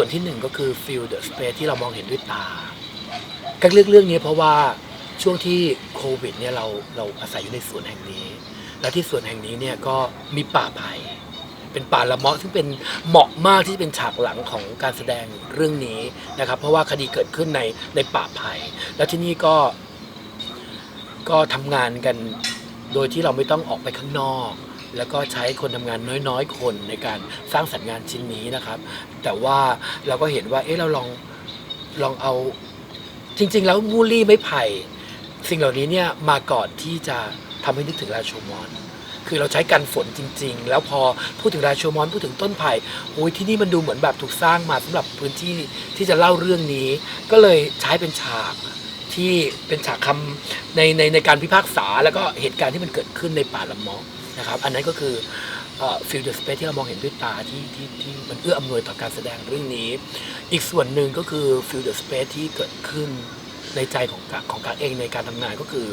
ส่วนที่หนึ่งก็คือ feel the space ที่เรามองเห็นด้วยตาก็เลือกเรื่องนี้เพราะว่าช่วงที่โควิดเนี่ยเราเราอาศัยอยู่ในสวนแห่งนี้ และที่สวนแห่งนี้เนี่ยก็มีป่าไผ่เป็นป่าละเมาะซึ่งเป็นเหมาะมากที่จะเป็นฉากหลังของการแสดงเรื่องนี้นะครับ เพราะว่าคดีเกิดขึ้นในในป่าไผ่แล้วที่นี่ก็ ก็ทำงานกันโดยที่เราไม่ต้องออกไปข้างนอก แล้วก็ใช้คนทำงานน้อยๆ คนในการสร้างสรรค์งานชิ้นนี้นะครับ แต่ว่าเราก็เห็นว่าเอ๊ะเราลองลองเอาจริง ๆ แล้วมูลี่ไม้ไผ่สิ่งเหล่านี้เนี่ยมาก่อนที่จะทำให้นึกถึงราโชมอนคือเราใช้กันฝนจริง ๆ แล้วพอพูดถึงราโชมอนพูดถึงต้นไผ่โอ้ยที่นี่มันดูเหมือนแบบถูกสร้างมาสำหรับพื้นที่ที่จะเล่าเรื่องนี้ ก็เลยใช้เป็นฉากที่เป็นฉากคำในในในการพิพากษาแล้วก็เหตุการณ์ที่มันเกิดขึ้นในป่าละมอ นะครับอันนั้นก็คือฟิลเดอร์สเปซที่เรามองเห็นด้วยตาที่ที่ที่มันเอื้ออำนวยต่อการแสดงเรื่องนี้ อีกส่วนหนึ่งก็คือฟิลเดอร์สเปซที่เกิดขึ้นในใจของของการเองในการทำงานก็คือ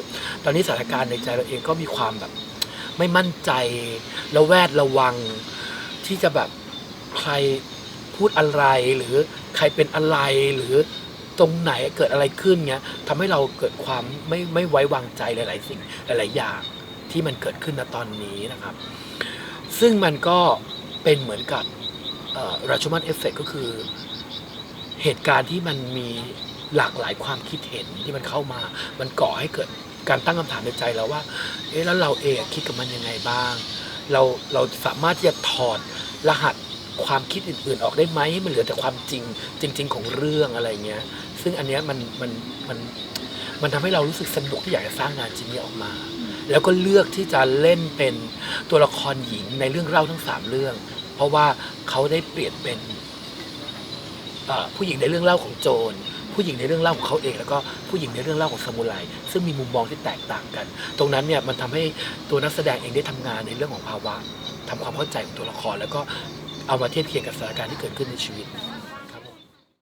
ตอนนี้สถานการณ์ในใจเราเองก็มีความแบบ ไม่มั่นใจระแวดระวัง ที่จะแบบใครพูดอะไรหรือใครเป็นอะไรหรือตรงไหนเกิดอะไรขึ้นเงี้ยทำให้เราเกิดความไม่ไม่ไว้วางใจหลาย ๆ สิ่งหลาย ๆ อย่าง ที่มันเกิดขึ้นณตอนนี้นะครับ ซึ่งมันก็เป็นเหมือนกับราชมันเอฟเฟกก็คือเหตุการณ์ที่มันมีหลากหลายความคิดเห็นที่มันเข้ามา มันก่อให้เกิดการตั้งคำถามในใจเราว่า เอ๊ะแล้วเราเองคิดกับมันยังไงบ้าง เราเราสามารถที่จะถอดรหัสความคิดอื่น ๆ ออกได้ไหมให้มันเหลือแต่ความจริงจริง ๆ ของเรื่องอะไรเงี้ย ซึ่งอันเนี้ยมันมันมันมันทำให้เรารู้สึกสนุกที่อยากจะสร้างงานชิ้นนี้ออกมา แล้วก็เลือกที่จะเล่นเป็นตัวละครหญิงในเรื่องเล่าทั้งสามเรื่อง เพราะว่าเขาได้เปลี่ยนเป็นผู้หญิงในเรื่องเล่าของโจรผู้หญิงในเรื่องเล่าของเขาเองแล้วก็ผู้หญิงในเรื่องเล่าของซามูไรซึ่งมีมุมมองที่แตกต่างกัน ตรงนั้นเนี่ยมันทำให้ตัวนักแสดงเองได้ทำงานในเรื่องของภาวะทำความเข้าใจของตัวละคร แล้วก็เอามาเทียบเคียงกับสถานการณ์ที่เกิดขึ้นในชีวิต